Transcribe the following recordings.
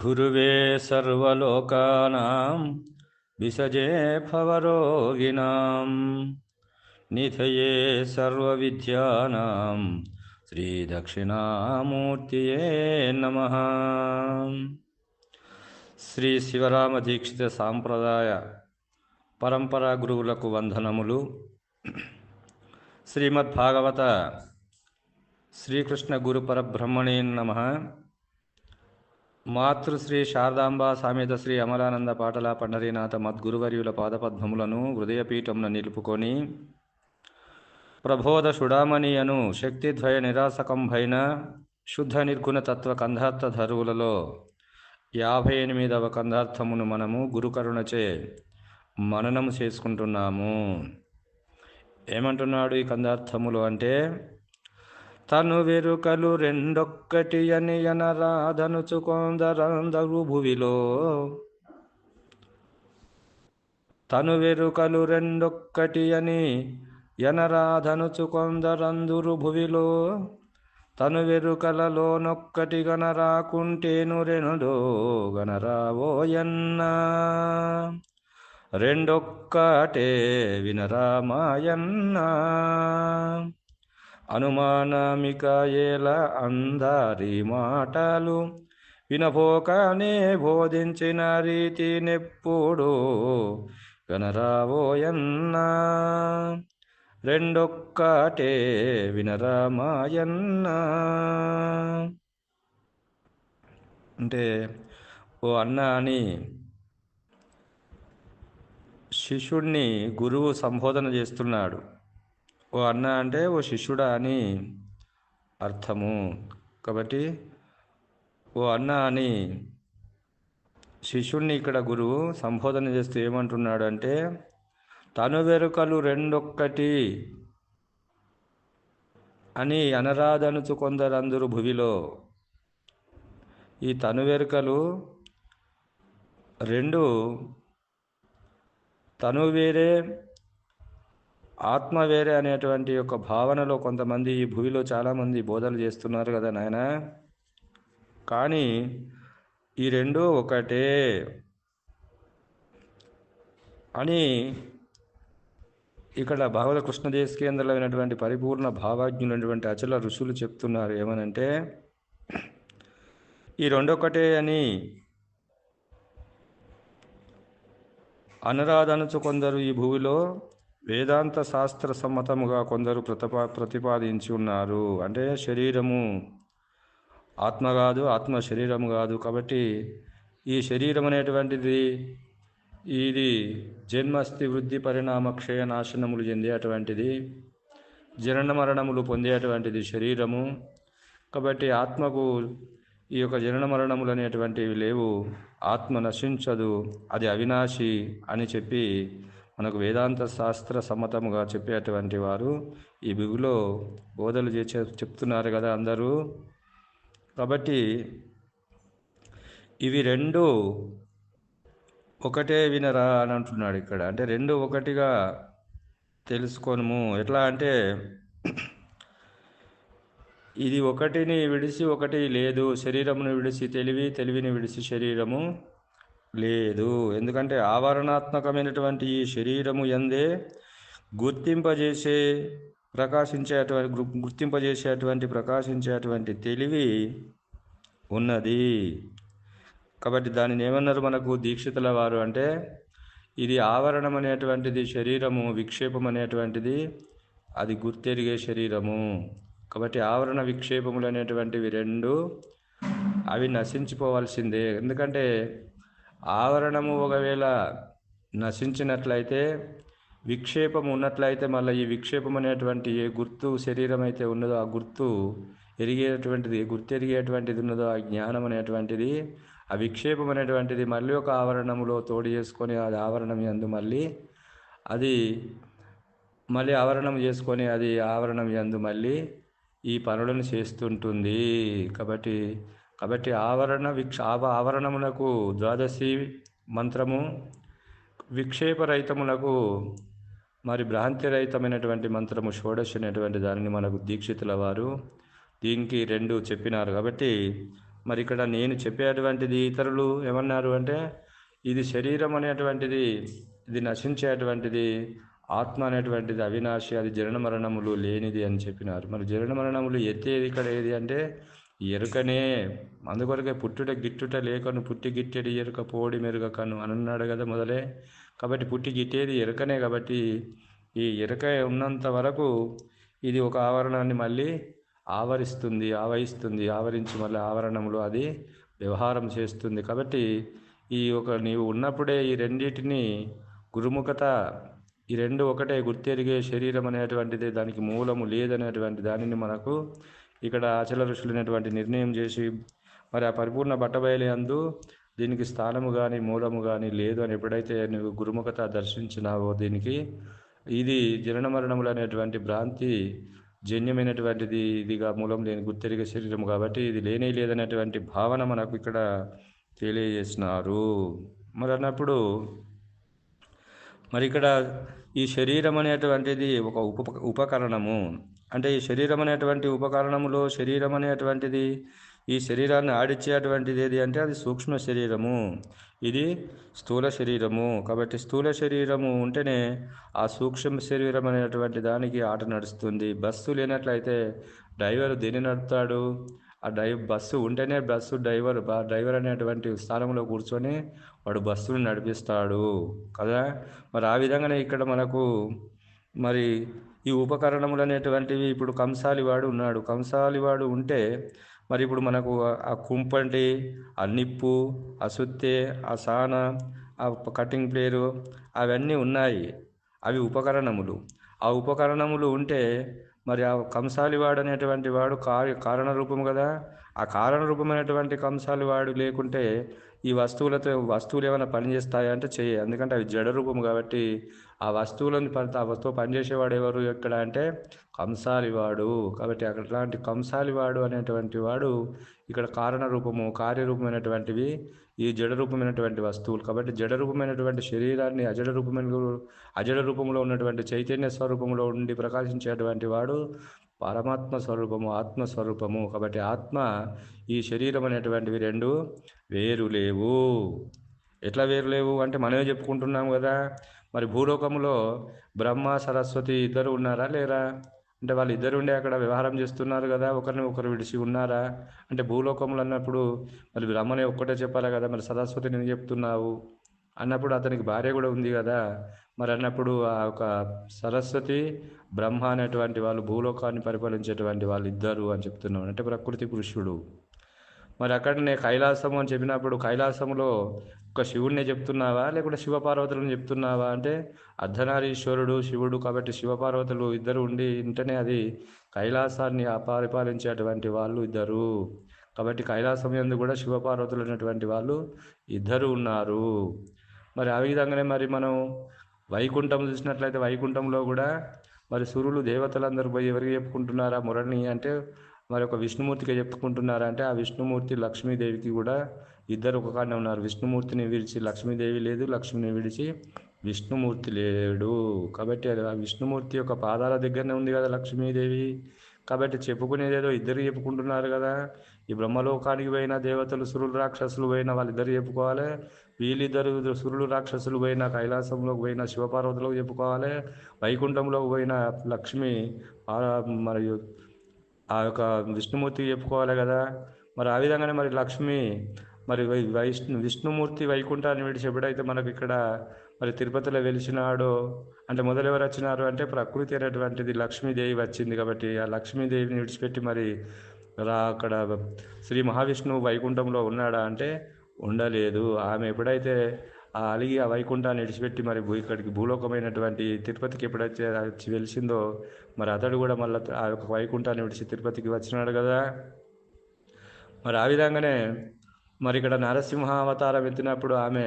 గురువే సర్వోకానాం విసజే భవరోగిణాం నిధయే సర్వవిద్యానాం శ్రీదక్షిణామూర్తియే నమ. శ్రీ శివరామ దీక్షిత సాంప్రదాయ పరంపరా గురువులకు వందనములు. శ్రీమద్భాగవత శ్రీకృష్ణ గురు పరబ్రహ్మణే నమ. మాతృశ్రీ శారదాంబ సామేత శ్రీ అమలానంద పాటల పండరీనాథ మద్గురువర్యుల పాదపద్మములను హృదయపీఠమున నిలుపుకొని ప్రబోధ సుడామణి అను శక్తిద్వయ నిరాసకంభైన శుద్ధ నిర్గుణ తత్వ కంధార్థ ధరువులలో యాభై ఎనిమిదవ కందార్థమును మనము గురుకరుణచే మననము చేసుకుంటున్నాము. ఏమంటున్నాడు ఈ కందార్థములు అంటే తను వెరుకలు రెండొక్కటి అని అనరాధనుచు కొందరందరు భువిలో. తను వెరుకలు రెండొక్కటి అని ఎనరాధనుచు కొందరందురు భువిలో. తను వెరుకలలో నొక్కటి గనరాకుంటేను రెండో గనరావోయన్నా. రెండొక్కటే వినరామాయన్నా. అనుమానమికాయేల అందరి మాటలు వినపోకనే బోధించిన రీతి నెప్పుడు వినరావోయన్నా రెండొక్కటే వినరామాయన్నా. అంటే ఓ అన్న అని శిష్యుణ్ణి గురువు సంబోధన చేస్తున్నాడు. ఓ అన్న అంటే ఓ శిష్యుడా అని అర్థము. కాబట్టి ఓ అన్న అని శిష్యుడిని ఇక్కడ గురువు సంబోధన చేస్తూ ఏమంటున్నాడు అంటే తను వెరుకలు రెండొక్కటి అని అనరాధనుచు కొందరందరు భువిలో. ఈ తను వెరుకలు రెండు తను వేరే ఆత్మ వేరే అనేటువంటి యొక్క భావనలో కొంతమంది ఈ భూమిలో చాలామంది బోధలు చేస్తున్నారు కదా నాయన. కానీ ఈ రెండు ఒకటే అని ఇక్కడ భాగవత కృష్ణదేశ కేంద్రంలో అయినటువంటి పరిపూర్ణ భావాజ్ఞులైనటువంటి అచల ఋషులు చెప్తున్నారు ఏమనంటే ఈ రెండొకటే అని అనురాధనుచు కొందరు ఈ భూమిలో వేదాంత శాస్త్ర సమ్మతముగా కొందరు ప్రతిపా ప్రతిపాదించి ఉన్నారు అంటే శరీరము ఆత్మ కాదు ఆత్మ శరీరము కాదు. కాబట్టి ఈ శరీరం అనేటువంటిది ఇది జన్మస్థి వృద్ధి పరిణామ క్షయ నాశనములు చెందేటువంటిది జనన మరణములు పొందేటువంటిది శరీరము. కాబట్టి ఆత్మకు ఈ యొక్క జనన మరణములు అనేటువంటివి లేవు. ఆత్మ నశించదు అది అవినాశి అని చెప్పి మనకు వేదాంత శాస్త్ర సమ్మతముగా చెప్పేటువంటి వారు ఈ బిగులో బోధలు చేసే చెప్తున్నారు కదా అందరూ. కాబట్టి ఇవి రెండు ఒకటే వినరా అని అంటున్నాడు ఇక్కడ. అంటే రెండు ఒకటిగా తెలుసుకోనము. ఎట్లా అంటే ఇది ఒకటిని విడిచి ఒకటి లేదు. శరీరమును విడిచి తెలివి తెలివిని విడిచి శరీరము. లేదు. ఎందుకంటే ఆవరణాత్మకమైనటువంటి ఈ శరీరము ఎందే గుర్తింపజేసే ప్రకాశించేటువంటి గుర్తింపజేసేటువంటి ప్రకాశించేటువంటి తెలివి ఉన్నది. కాబట్టి దానిని ఏమన్నారు మనకు దీక్షితుల వారు అంటే ఇది ఆవరణం అనేటువంటిది శరీరము విక్షేపం అనేటువంటిది అది గుర్తెరిగే శరీరము. కాబట్టి ఆవరణ విక్షేపములు అనేటువంటివి రెండు అవి నశించిపోవాల్సిందే. ఎందుకంటే ఆవరణము ఒకవేళ నశించినట్లయితే విక్షేపం ఉన్నట్లయితే మళ్ళీ ఈ విక్షేపం అనేటువంటి ఏ గుర్తు శరీరం అయితే ఉన్నదో ఆ గుర్తు ఎరిగేటువంటిది గుర్తు ఎరిగేటువంటిది ఉన్నదో ఆ జ్ఞానం అనేటువంటిది ఆ విక్షేపం అనేటువంటిది మళ్ళీ ఒక ఆవరణములో తోడు చేసుకొని అది ఆవరణం ఎందు మళ్ళీ అది మళ్ళీ ఆవరణం చేసుకొని అది ఆవరణం ఎందు మళ్ళీ ఈ పనులను చేస్తుంటుంది. కాబట్టి కాబట్టి ఆవరణ విక్ష ఆవరణమునకు ద్వాదశి మంత్రము విక్షేపరహితమునకు మరి భ్రాంతిరహితమైనటువంటి మంత్రము షోడశి అనేటువంటి దానిని మనకు దీక్షితుల వారు. దీనికి రెండు చెప్పినారు కాబట్టి మరి ఇక్కడ నేను చెప్పేటువంటిది ఇతరులు ఏమన్నారు అంటే ఇది శరీరం అనేటువంటిది ఇది నశించేటువంటిది ఆత్మ అనేటువంటిది అవినాశి అది జరణ మరణములు లేనిది అని చెప్పినారు. మరి జరణ మరణములు ఎత్తేది ఇక్కడ ఏది అంటే ఎరుకనే అందుకొరకే పుట్టుట గిట్టుట లేకను పుట్టి గిట్టేది ఎరుక పోడి మెరుగకను అని అన్నాడు కదా మొదలే. కాబట్టి పుట్టి గిట్టేది ఎరుకనే కాబట్టి ఈ ఎరుక ఉన్నంత వరకు ఇది ఒక ఆవరణాన్ని మళ్ళీ ఆవరిస్తుంది ఆవహిస్తుంది ఆవరించి మళ్ళీ ఆవరణంలో అది వ్యవహారం చేస్తుంది. కాబట్టి ఈ ఒక నీవు ఉన్నప్పుడే ఈ రెండింటిని గురుముఖత ఈ రెండు ఒకటే గుర్తెరిగే శరీరం అనేటువంటిది దానికి మూలము లేదనేటువంటి దానిని మనకు ఇక్కడ ఆచల ఋషులైనటువంటి నిర్ణయం చేసి మరి ఆ పరిపూర్ణ బట్టబయలు అందు దీనికి స్థానము కానీ మూలము కానీ లేదు అని ఎప్పుడైతే నువ్వు గురుముఖత దర్శించినావో దీనికి ఇది జనన మరణములు అనేటువంటి భ్రాంతి జన్యమైనటువంటిది ఇదిగా మూలం లేని గుర్తెరిగే శరీరం కాబట్టి ఇది లేనే లేదనేటువంటి భావన మనకు ఇక్కడ తెలియజేసినారు. మరి అన్నప్పుడు మరి ఇక్కడ ఈ శరీరం అనేటువంటిది ఒక ఉప ఉపకరణము. అంటే ఈ శరీరం అనేటువంటి ఉపకరణములో శరీరం అనేటువంటిది ఈ శరీరాన్ని ఆడిచ్చేటువంటిది ఏది అంటే అది సూక్ష్మ శరీరము. ఇది స్థూల శరీరము. కాబట్టి స్థూల శరీరము ఉంటేనే ఆ సూక్ష్మ శరీరం అనేటువంటి దానికి ఆట నడుస్తుంది. బస్సు లేనట్లయితే డ్రైవర్ దేని నడుపుతాడు? ఆ డై బస్సు ఉంటేనే బస్సు డ్రైవర్ డ్రైవర్ అనేటువంటి స్థానంలో కూర్చొని వాడు బస్సును నడిపిస్తాడు. కదా? మరి ఆ విధంగానే ఇక్కడ మనకు మరి ఈ ఉపకరణములు అనేటువంటివి ఇప్పుడు కంసాలివాడు ఉన్నాడు. కంసాలి వాడు ఉంటే మరి ఇప్పుడు మనకు ఆ- కుంపండి కుంపంటి ఆ నిప్పు ఆ సుత్తే ఆ సాన ఆ కటింగ్ ప్లేరు అవన్నీ ఉన్నాయి. అవి ఉపకరణములు. ఆ ఉపకరణములు ఉంటే మరి ఆ కంసాలి వాడు అనేటువంటి వాడు కారణ రూపము కదా? ఆ కారణ రూపమైనటువంటి కంసాలివాడు లేకుంటే ఈ వస్తువులతో వస్తువులు ఏమైనా పనిచేస్తాయా అంటే చేయ. ఎందుకంటే అవి జడ రూపం కాబట్టి ఆ వస్తువులను పని ఆ వస్తువు పనిచేసేవాడు ఎవరు? ఎక్కడ అంటే కంసాలివాడు. కాబట్టి అట్లాంటి కంసాలివాడు అనేటువంటి వాడు ఇక్కడ కారణ రూపము కార్యరూపమైనటువంటివి ఈ జడ రూపమైనటువంటి వస్తువులు. కాబట్టి జడ రూపమైనటువంటి శరీరాన్ని అజడ రూపమైన అజడ రూపంలో ఉన్నటువంటి చైతన్య స్వరూపంలో ఉండి ప్రకాశించేటువంటి వాడు పరమాత్మ స్వరూపము ఆత్మ స్వరూపము. కాబట్టి ఆత్మ ఈ శరీరం అనేటువంటివి రెండు వేరు లేవు. ఎట్లా వేరు లేవు? అంటే మనమే చెప్పుకుంటున్నాం కదా. మరి భూలోకంలో బ్రహ్మ సరస్వతి ఇద్దరు ఉన్నారా లేరా? అంటే వాళ్ళు ఇద్దరు ఉండే అక్కడ వ్యవహారం చేస్తున్నారు కదా. ఒకరిని ఒకరు విడిచి ఉన్నారా? అంటే భూలోకంలో అన్నప్పుడు మరి బ్రహ్మనే ఒక్కటే చెప్పాలి కదా. మరి సరస్వతి నేను చెప్తున్నావు? అన్నప్పుడు అతనికి భార్య కూడా ఉంది కదా. మరి అన్నప్పుడు ఆ యొక్క సరస్వతి బ్రహ్మ అనేటువంటి వాళ్ళు భూలోకాన్ని పరిపాలించేటువంటి వాళ్ళు ఇద్దరు అని చెప్తున్నాం. అంటే ప్రకృతి పురుషుడు. మరి అక్కడనే కైలాసము అని చెప్పినప్పుడు కైలాసములో ఒక శివుడినే చెప్తున్నావా? లేకుంటే శివపార్వతులను చెప్తున్నావా? అంటే అర్ధనారీశ్వరుడు శివుడు కాబట్టి శివపార్వతులు ఇద్దరు ఉండి ఉంటేనే అది కైలాసాన్ని ఆ పరిపాలించేటువంటి వాళ్ళు ఇద్దరు. కాబట్టి కైలాసం ఎందు కూడా శివపార్వతులు అనేటువంటి వాళ్ళు ఇద్దరు ఉన్నారు. మరి ఆ విధంగానే మరి మనం వైకుంఠం చూసినట్లయితే వైకుంఠంలో కూడా మరి సురులు దేవతలందరూ పోయి ఎవరికి చెప్పుకుంటున్నారా మురళిని అంటే మరి ఒక విష్ణుమూర్తికి చెప్పుకుంటున్నారా అంటే ఆ విష్ణుమూర్తి లక్ష్మీదేవికి కూడా ఇద్దరు ఒక కాడనే ఉన్నారు. విష్ణుమూర్తిని విడిచి లక్ష్మీదేవి లేదు లక్ష్మిని విడిచి విష్ణుమూర్తి లేడు. కాబట్టి అది ఆ విష్ణుమూర్తి యొక్క పాదాల దగ్గరనే ఉంది కదా లక్ష్మీదేవి. కాబట్టి చెప్పుకునేదేదో ఇద్దరు చెప్పుకుంటున్నారు కదా. ఈ బ్రహ్మలోకానికి పోయిన దేవతలు సురులు రాక్షసులు పోయిన వాళ్ళిద్దరు చెప్పుకోవాలి. వీళ్ళిద్దరు సురులు రాక్షసులు పోయిన కైలాసంలోకి పోయిన శివపార్వతులకు చెప్పుకోవాలి. వైకుంఠంలోకి పోయిన లక్ష్మి మరియు ఆ యొక్క విష్ణుమూర్తికి చెప్పుకోవాలి కదా. మరి ఆ విధంగానే మరి లక్ష్మి మరి వై వైష్ణు విష్ణుమూర్తి వైకుంఠాన్ని విడిచి ఎప్పుడైతే మనకు ఇక్కడ మరి తిరుపతిలో వెలిచినాడో అంటే మొదలు ఎవరు వచ్చినారు అంటే ప్రకృతి అనేటువంటిది లక్ష్మీదేవి వచ్చింది కాబట్టి ఆ లక్ష్మీదేవిని విడిచిపెట్టి మరి రా అక్కడ శ్రీ మహావిష్ణువు వైకుంఠంలో ఉన్నాడా అంటే ఉండలేదు. ఆమె ఎప్పుడైతే ఆ అలిగి ఆ వైకుంఠాన్ని విడిచిపెట్టి మరి భూ ఇక్కడికి భూలోకమైనటువంటి తిరుపతికి ఎప్పుడైతే వచ్చి వెలిసిందో మరి అతడు కూడా మళ్ళీ ఆ యొక్క వైకుంఠాన్ని విడిచి తిరుపతికి వచ్చినాడు కదా. మరి ఆ విధంగానే మరి ఇక్కడ నరసింహ అవతారం ఎత్తినప్పుడు ఆమె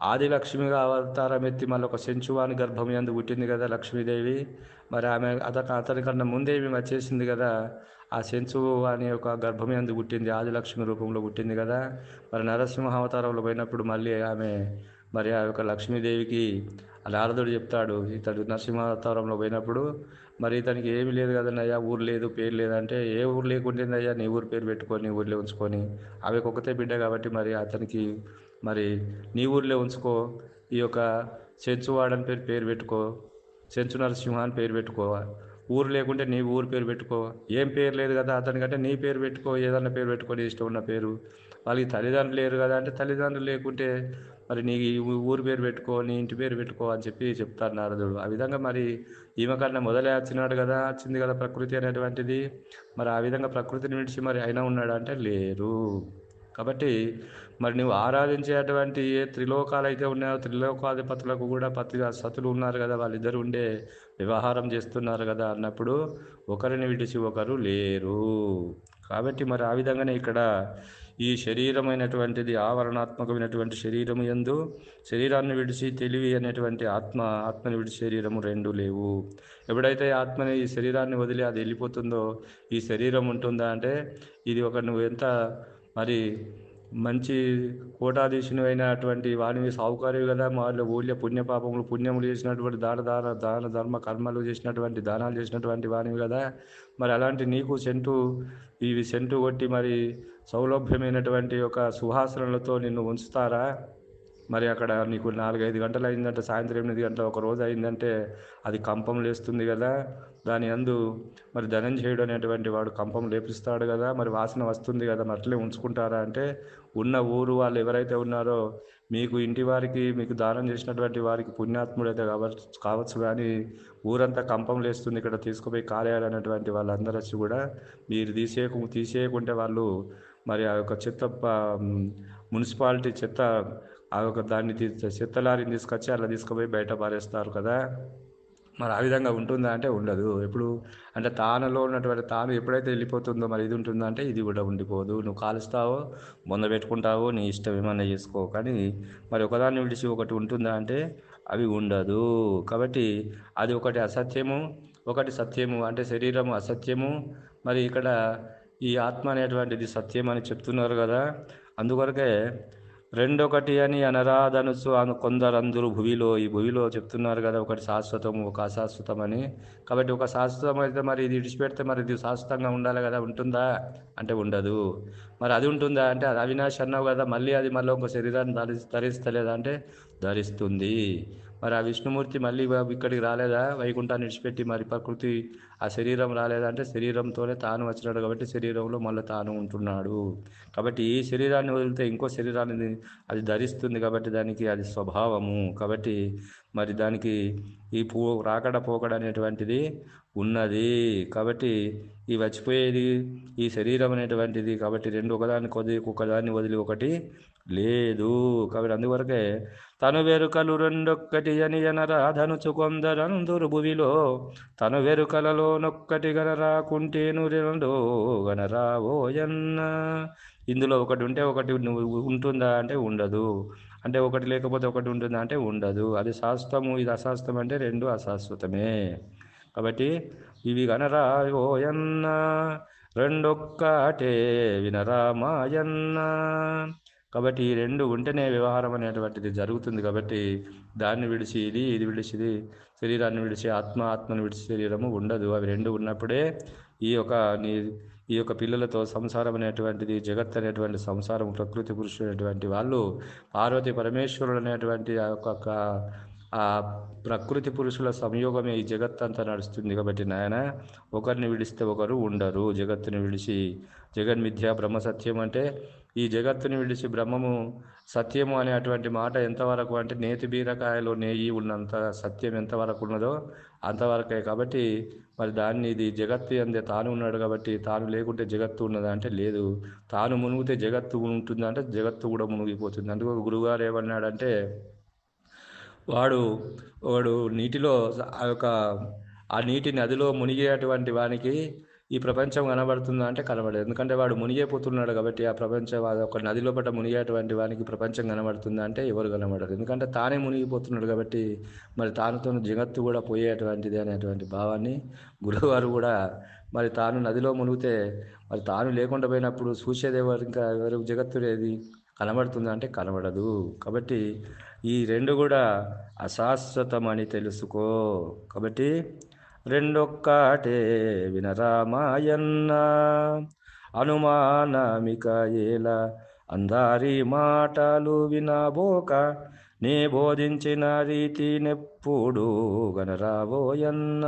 ఆది లక్ష్మిగా అవతారం ఎత్తి మళ్ళీ ఒక సెంచువాని గర్భం ఎందు పుట్టింది కదా లక్ష్మీదేవి. మరి ఆమె అతను అతని కన్నా ముందే మేము వచ్చేసింది కదా. ఆ సెంచు అనే ఒక గర్భం ఎందు పుట్టింది ఆది లక్ష్మి రూపంలో పుట్టింది కదా. మరి నరసింహ అవతారంలో పోయినప్పుడు మళ్ళీ ఆమె మరి ఆ యొక్క లక్ష్మీదేవికి ఆ నారదుడు చెప్తాడు ఇతడు నరసింహావతారంలో పోయినప్పుడు మరి ఇతనికి ఏమీ లేదు కదన్నయ్యా ఊరు లేదు పేరు లేదంటే ఏ ఊరు లేకుంటుందయ్యా నీ ఊరు పేరు పెట్టుకొని ఊర్లో ఉంచుకొని అవి ఒక్కతే బిడ్డ కాబట్టి మరి అతనికి మరి నీ ఊర్లో ఉంచుకో. ఈ యొక్క చెంచువాడని పేరు పేరు పెట్టుకో. చెంచు నరసింహ అని పేరు పెట్టుకో. ఊరు లేకుంటే నీ ఊరు పేరు పెట్టుకో. ఏం పేరు లేదు కదా అతనికంటే నీ పేరు పెట్టుకో ఏదన్నా పేరు పెట్టుకొని ఇష్టం ఉన్న పేరు. వాళ్ళకి తల్లిదండ్రులు లేరు కదా అంటే తల్లిదండ్రులు లేకుంటే మరి నీ ఊరు పేరు పెట్టుకో నీ ఇంటి పేరు పెట్టుకో అని చెప్పి చెప్తారు నారదుడు. ఆ విధంగా మరి ఈమె కన్నా మొదలే వచ్చినాడు కదా వచ్చింది కదా ప్రకృతి అనేటువంటిది. మరి ఆ విధంగా ప్రకృతిని విడిచి మరి అయినా ఉన్నాడు అంటే లేరు. కాబట్టి మరి నువ్వు ఆరాధించేటువంటి ఏ త్రిలోకాలు అయితే ఉన్నాయో త్రిలోకాధిపతులకు కూడా పతి సతులు ఉన్నారు కదా వాళ్ళిద్దరు ఉండే వ్యవహారం చేస్తున్నారు కదా అన్నప్పుడు ఒకరిని విడిచి ఒకరు లేరు. కాబట్టి మరి ఆ విధంగానే ఇక్కడ ఈ శరీరమైనటువంటిది ఆవరణాత్మకమైనటువంటి శరీరము ఎందు శరీరాన్ని విడిచి తెలివి అనేటువంటి ఆత్మ ఆత్మని విడిచి శరీరము రెండు లేవు. ఎప్పుడైతే ఆత్మని ఈ శరీరాన్ని వదిలి అది వెళ్ళిపోతుందో ఈ శరీరం ఉంటుందా అంటే ఇది ఒక నువ్వు ఎంత మరి మంచి కోటాధీశుని అయినటువంటి వాడిని సౌకర్యం కదా వాళ్ళ ఊళ్ళో పుణ్యపాపములు పుణ్యములు చేసినటువంటి దాన దాన దాన ధర్మ కర్మలు చేసినటువంటి దానాలు చేసినటువంటి వాడివి కదా. మరి అలాంటి నీకు సెంటు ఇవి సెంటు కొట్టి మరి సౌలభ్యమైనటువంటి ఒక సుహాసనలతో నిన్ను ఉంచుతారా? మరి అక్కడ నీకు నాలుగైదు గంటలు అయిందంటే సాయంత్రం ఎనిమిది గంటల ఒక రోజు అయిందంటే అది కంపం లేస్తుంది కదా. దాని అందు మరి ధనంజయుడు అనేటువంటి వాడు కంపం లేపిస్తాడు కదా. మరి వాసన వస్తుంది కదా. మరి అట్లే ఉంచుకుంటారా అంటే ఉన్న ఊరు వాళ్ళు ఎవరైతే ఉన్నారో మీకు ఇంటి వారికి మీకు దానం చేసినటువంటి వారికి పుణ్యాత్ముడైతే కావచ్చు కావచ్చు కానీ ఊరంతా కంపం లేస్తుంది. ఇక్కడ తీసుకుపోయి కాలేయాలనేటువంటి వాళ్ళందరూ వచ్చి కూడా మీరు తీసేయకు తీసేయకుంటే వాళ్ళు మరి ఆ యొక్క చెత్త మున్సిపాలిటీ చెత్త ఆ యొక్క దాన్ని చెత్త లారీని తీసుకొచ్చి అలా తీసుకుపోయి బయట పారేస్తారు కదా. మరి ఆ విధంగా ఉంటుందా అంటే ఉండదు. ఎప్పుడు అంటే తానలో ఉన్నటువంటి తాను ఎప్పుడైతే వెళ్ళిపోతుందో మరి ఇది ఉంటుందా అంటే ఇది కూడా ఉండిపోదు. నువ్వు కాలుస్తావో బొంద పెట్టుకుంటావో నీ ఇష్టం ఏమన్నా చేసుకో. కానీ మరి ఒకదాన్ని విడిచి ఒకటి ఉంటుందా అంటే అవి ఉండదు. కాబట్టి అది ఒకటి అసత్యము ఒకటి సత్యము అంటే శరీరము అసత్యము. మరి ఇక్కడ ఈ ఆత్మ అనేటువంటిది సత్యం అని చెప్తున్నారు కదా. అందుకొరకే రెండొకటి అని అనరాధనుసు అను కొందరందరూ భువిలో ఈ భువిలో చెప్తున్నారు కదా ఒకటి శాశ్వతం ఒక అశాశ్వతం అని కాబట్టి ఒక శాశ్వతం అయితే మరి ఇది విడిచిపెడితే మరి ఇది శాశ్వతంగా ఉండాలి కదా ఉంటుందా? అంటే ఉండదు. మరి అది ఉంటుందా? అంటే అది అవినాశ్ అన్నావు కదా మళ్ళీ అది మళ్ళీ ఒక శరీరాన్ని ధరి ధరిస్తలేదా? అంటే ధరిస్తుంది. మరి ఆ విష్ణుమూర్తి మళ్ళీ ఇక్కడికి రాలేదా? వైకుంఠాన్ని విడిచిపెట్టి మరి ప్రకృతి ఆ శరీరం రాలేదా అంటే శరీరంతోనే తాను వచ్చినాడు కాబట్టి శరీరంలో మళ్ళీ తాను ఉంటున్నాడు. కాబట్టి ఈ శరీరాన్ని వదిలితే ఇంకో శరీరాన్ని అది ధరిస్తుంది కాబట్టి దానికి అది స్వభావము. కాబట్టి మరి దానికి ఈ పో రాకడ పోకడ అనేటువంటిది ఉన్నది. కాబట్టి ఈ వచ్చిపోయేది ఈ శరీరం అనేటువంటిది కాబట్టి రెండు ఒకదాని కొద్ది ఒకదాన్ని వదిలి ఒకటి లేదు కాబట్టి అందువరకే తను వెరుకలు రెండొక్కటి అని ఎనరాధనుచు కొందరందురు భువిలో. తను వెరుకలలో నొక్కటి గనరాకుంటేను రెండో ఓయన్న ఇందులో ఒకటి ఉంటే ఒకటి నువ్వు ఉంటుందా అంటే ఉండదు. అంటే ఒకటి లేకపోతే ఒకటి ఉంటుందా అంటే ఉండదు. అది శాశ్వతము ఇది అశాశ్వతం అంటే రెండు అశాశ్వతమే. కాబట్టి ఇవి గనరా ఓయన్న రెండొక్కటే వినరామాయన్న కాబట్టి ఈ రెండు ఉంటేనే వ్యవహారం అనేటువంటిది జరుగుతుంది కాబట్టి దాన్ని విడిచి ఇది ఇది విడిచి ఇది శరీరాన్ని విడిచి ఆత్మ ఆత్మను విడిచి శరీరము ఉండదు. అవి రెండు ఉన్నప్పుడే ఈ యొక్క నీ ఈ యొక్క పిల్లలతో సంసారం అనేటువంటిది జగత్ అనేటువంటి సంసారం ప్రకృతి పురుషుడు అనేటువంటి వాళ్ళు పార్వతి పరమేశ్వరుడు అనేటువంటి ఆ యొక్క ఆ ప్రకృతి పురుషుల సంయోగమే ఈ జగత్ అంతా నడుస్తుంది కాబట్టి నాయన ఒకరిని విడిస్తే ఒకరు ఉండరు. జగత్తుని విడిచి జగన్మిథ్య బ్రహ్మ సత్యం అంటే ఈ జగత్తుని విడిచి బ్రహ్మము సత్యము అనేటువంటి మాట ఎంతవరకు అంటే నేతి బీరకాయలో నెయ్యి ఉన్నంత సత్యం ఎంతవరకు ఉన్నదో అంతవరకే. కాబట్టి మరి దాన్ని ఇది జగత్తు అందే తాను ఉన్నాడు కాబట్టి తాను లేకుంటే జగత్తు ఉన్నదా అంటే లేదు. తాను మునిగితే జగత్తు ఉంటుందంటే జగత్తు కూడా మునిగిపోతుంది. అందుకు గురుగారు ఏమన్నాడంటే వాడు వాడు నీటిలో ఆ యొక్క ఆ నీటి నదిలో మునిగేటువంటి వానికి ఈ ప్రపంచం కనబడుతుందా అంటే కనబడదు ఎందుకంటే వాడు మునిగిపోతున్నాడు కాబట్టి ఆ ప్రపంచం అది ఒక నది లోపల మునిగేటువంటి వానికి ప్రపంచం కనబడుతుందా అంటే ఎవరు కనబడరు. ఎందుకంటే తానే మునిగిపోతున్నాడు కాబట్టి మరి తానుతో జగత్తు కూడా పోయేటువంటిది అనేటువంటి భావాన్ని గురువుగారు కూడా మరి తాను నదిలో మునిగితే మరి తాను లేకుండా పోయినప్పుడు చూసేది ఎవరు? ఇంకా ఎవరు? జగత్తు ఏది? కనబడుతుందా అంటే కనబడదు. కాబట్టి ఈ రెండు కూడా అశాశ్వతం అని తెలుసుకో. కాబట్టి రెండొక్కటే వినరామాయన్న అనుమానమిక ఏలా అందారి మాటలు వినబోక నే బోధించిన రీతి నెప్పుడు గనరాబోయన్న.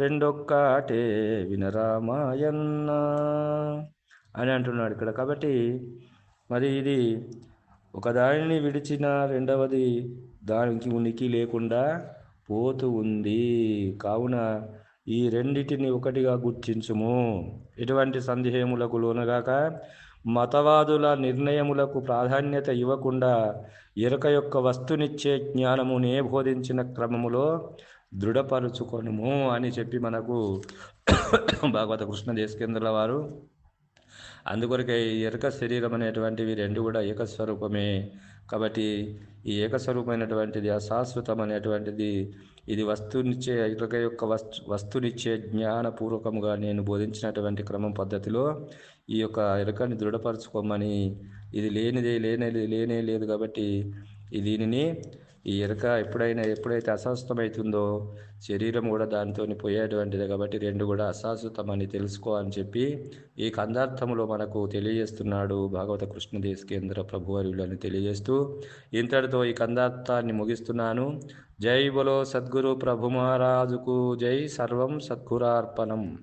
రెండొక్కటే వినరామాయన్న అని అంటున్నాడు ఇక్కడ కాబట్టి మరి ఇది ఒకదానిని విడిచిన రెండవది దానికి ఉనికి లేకుండా పోతూ ఉంది కావున ఈ రెండిటిని ఒకటిగా గుర్తించుము. ఎటువంటి సందేహములకు లోనగాక మతవాదుల నిర్ణయములకు ప్రాధాన్యత ఇవ్వకుండా ఎరుక యొక్క వస్తునిచ్చే జ్ఞానమునే బోధించిన క్రమములో దృఢపరుచుకొనుము అని చెప్పి మనకు భాగవత కృష్ణ దేశకేంద్రుల వారు అందుకొరకే ఈ ఎరుక శరీరం అనేటువంటివి రెండు కూడా ఏకస్వరూపమే. కాబట్టి ఈ ఏకస్వరూపమైనటువంటిది అశాశ్వతమైనటువంటిది ఇది వస్తునిచ్చే ఇక యొక్క వస్తు వస్తునిచ్చే జ్ఞానపూర్వకముగా నేను బోధించినటువంటి క్రమం పద్ధతిలో ఈ యొక్క ఇరకని దృఢపరచుకోమని ఇది లేనిదే లేనే లేనే లేదు కాబట్టి దీనిని ఈ ఎరుక ఎప్పుడైనా ఎప్పుడైతే అశాశ్వతమవుతుందో శరీరం కూడా దానితో పోయేటువంటిది కాబట్టి రెండు కూడా అశాశ్వతమని తెలుసుకో అని చెప్పి ఈ కందార్థములో మనకు తెలియజేస్తున్నాడు భాగవత కృష్ణదేశ్ కేంద్ర ప్రభువర్యులని తెలియజేస్తూ ఇంతటితో ఈ కందార్థాన్ని ముగిస్తున్నాను. జై బలో సద్గురు ప్రభు మహారాజుకు జై సర్వం సద్గురార్పణం.